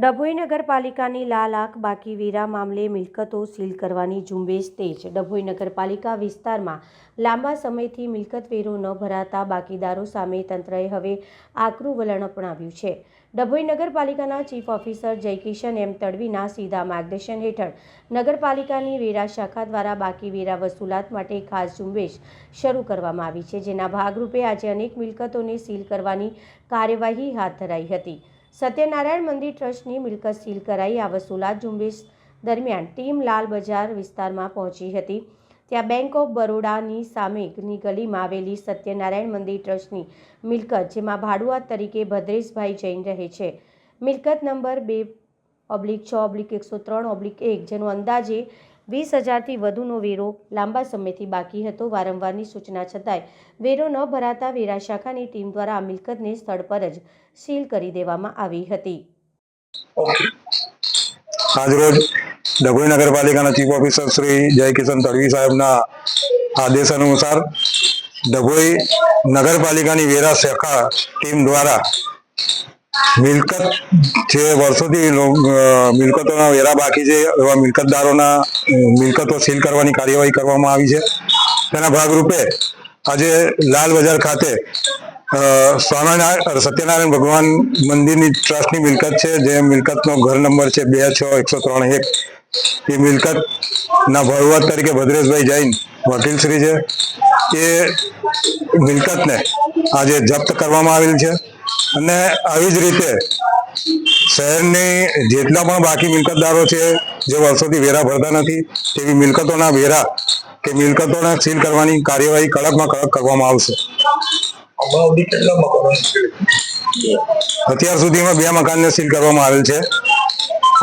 ડભોઈ નગરપાલિકાની લાલ આંખ બાકી વેરા મામલે મિલકતો સીલ કરવાની ઝુંબેશ તેજ. ડભોઈ નગરપાલિકા વિસ્તારમાં લાંબા સમયથી મિલકત વેરો ન ભરાતા બાકીદારો સામે તંત્રએ હવે આકરું વલણ અપનાવ્યું છે. ડભોઈ નગરપાલિકાના ચીફ ઓફિસર જયકિશન એમ તડવીના સીધા માર્ગદર્શન હેઠળ નગરપાલિકાની વેરા શાખા દ્વારા બાકી વેરા વસૂલાત માટે ખાસ ઝુંબેશ શરૂ કરવામાં આવી છે, જેના ભાગરૂપે આજે અનેક મિલકતોને સીલ કરવાની કાર્યવાહી હાથ ધરાઈ હતી. સત્યનારાયણ મંદિર ટ્રસ્ટની મિલકત સીલ કરાઈ. આ વસૂલાત ઝુંબેશ દરમિયાન ટીમ લાલ બજાર વિસ્તારમાં પહોંચી હતી. ત્યાં બેંક ઓફ બરોડાની સામેની ગલીમાં આવેલી સત્યનારાયણ મંદિર ટ્રસ્ટની મિલકત, જેમાં ભાડુઆત તરીકે ભદ્રેશભાઈ જૈન રહે છે. મિલકત નંબર બે ઓબ્લિક છ, ઓબ્લિક એકસો ત્રણ, ઓબ્લિક એક, જેનો અંદાજે વીસ હજારથી વધુનો વેરો લાંબા સમયથી બાકી હતો. વારંવારની સૂચના છતાંય વેરો ન ભરાતા વેરા શાખાની ટીમ દ્વારા આ મિલકતને સ્થળ પર જ સીલ કરી દેવામાં આવી હતી. આજરોજ ડભોઈ નગરપાલિકાના ચીફ ઓફિસર શ્રી જયકિશન તડવી સાહેબના આદેશ અનુસાર ડભોઈ નગરપાલિકાની વેરા શાખા ટીમ દ્વારા મિલકત જે વર્ષોથી મિલકતોના વેરા બાકી છે, એવા મિલકતદારોના મિલકતો સીલ કરવાની કાર્યવાહી કરવામાં આવી છે. તેના ભાગરૂપે આજે લાલ બજાર ખાતે સ્વામિનારાયણ સત્યનારાયણ ભગવાન મંદિરની ટ્રસ્ટની મિલકત છે, જે મિલકતનો ઘર નંબર છે બે છ એકસો ત્રણ એક. એ મિલકતના ના તરીકે ભદ્રેશભાઈ જૈન, વકીલશ્રી છે. એ મિલકતને આજે જપ્ત કરવામાં આવેલ છે. અને આવી જ રીતે શહેરની જેટલા પણ બાકી મિલકતદારો છે, જે વર્ષોથી વેરા ભરતા નથી, તેવી મિલકતોના વેરા કે મિલકતોને સીલ કરવાની કાર્યવાહી કડકમાં કડક કરવામાં આવશે. અત્યાર સુધીમાં બે મકાનને સીલ કરવામાં આવેલ છે.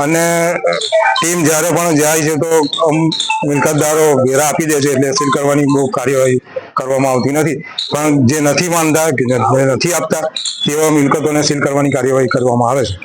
અને ટીમ જ્યારે પણ જાય છે તો મિલકતદારો વેરા આપી દે છે એટલે સીલ કરવાની બહુ કાર્યવાહી કરવામાં આવતી નથી. પણ જે નથી માનતા નથી આપતા, તેવા મિલકતોને સીલ કરવાની કાર્યવાહી કરવામાં આવે છે.